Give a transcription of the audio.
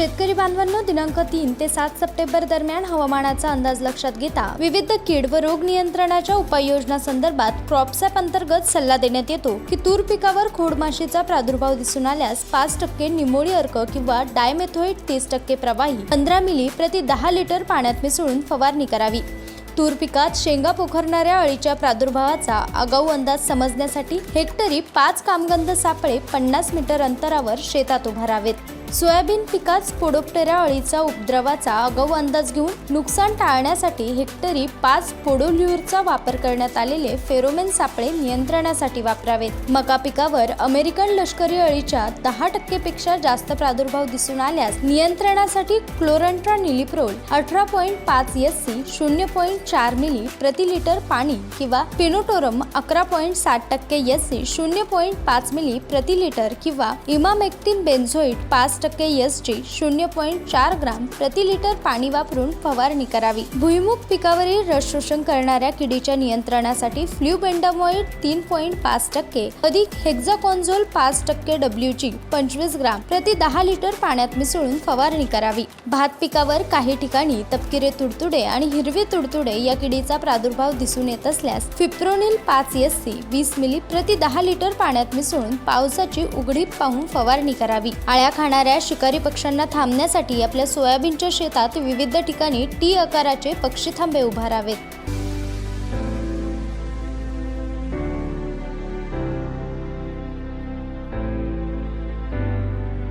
शेतकरी बांधवांनो दिनांक तीन ते सात सप्टेंबर दरम्यान हवामानाचा अंदाज लक्षात घेता विविध कीड व रोग नियंत्रणाच्या उपाययोजना संदर्भात क्रॉपसॅप अंतर्गत सल्ला देण्यात येतो की तूर पिकावर खोडमाशीचा प्रादुर्भाव दिसून आल्यास पाच टक्के निमोळी अर्क किंवा डायमेथोईट तीस टक्के प्रवाही पंधरा मिली प्रति दहा लिटर पाण्यात मिसळून फवारणी करावी. तूर पिकात शेंगा पोखरणाऱ्या अळीच्या प्रादुर्भावाचा आगाऊ अंदाज समजण्यासाठी हेक्टरी पाच कामगंध सापळे पन्नास मीटर अंतरावर शेतात उभारावेत. सोयाबीन पिकात स्पोडोप्टेरा अळीचा उपद्रवाचा आगाऊ अंदाज घेऊन नुकसान टाळण्यासाठी हेक्टरी पाच पोडोल्युअरचा वापर करण्यात आलेले फेरोमेन सापळे नियंत्रणासाठी वापरावेत. मका पिकावर अमेरिकन लष्करी अळीच्या दहा टक्केपेक्षा जास्त प्रादुर्भाव दिसून आल्यास नियंत्रणासाठी क्लोरंट्रा निलिप्रोल अठरा पॉईंट पाच एस सी शून्य पॉईंट चार मिली प्रति लिटर पाणी किंवा पिनोटोरम अकरा पॉईंट साठ टक्के एस सी शून्य पॉईंट पाच मिली प्रति लिटर किंवा इमामेक्टिन बेन्झोइट पाच टक्के एस शून्य पॉईंट चार ग्राम प्रति लिटर पाणी वापरून फवारणी करावी. भुईमुख पिकावरील रस शोषण करणाऱ्या किडीच्या नियंत्रणासाठी फ्ल्यूबेंडामॉइड तीन पॉईंट पाच टक्के अधिक हेक्झाकॉन्झोल पाच टक्के डब्ल्यूची पंचवीस ग्राम प्रति दहा लिटर पाण्यात मिसळून फवारणी करावी. भात पिकावर काही ठिकाणी तपकिरे तुडतुडे आणि हिरवे तुडतुडे या किडीचा प्रादुर्भाव दिसून येत असल्यास फिप्रोनिल पाच एस सी वीस मिली प्रति दहा लिटर पाण्यात मिसळून पावसाची उघडीप पाहून फवारणी करावी. आळ्या खाणाऱ्या शिकारी पक्ष्यांना थांबण्यासाठी आपल्या सोयाबीनच्या शेतात विविध ठिकाणी टी आकाराचे पक्षी थांबे उभारावेत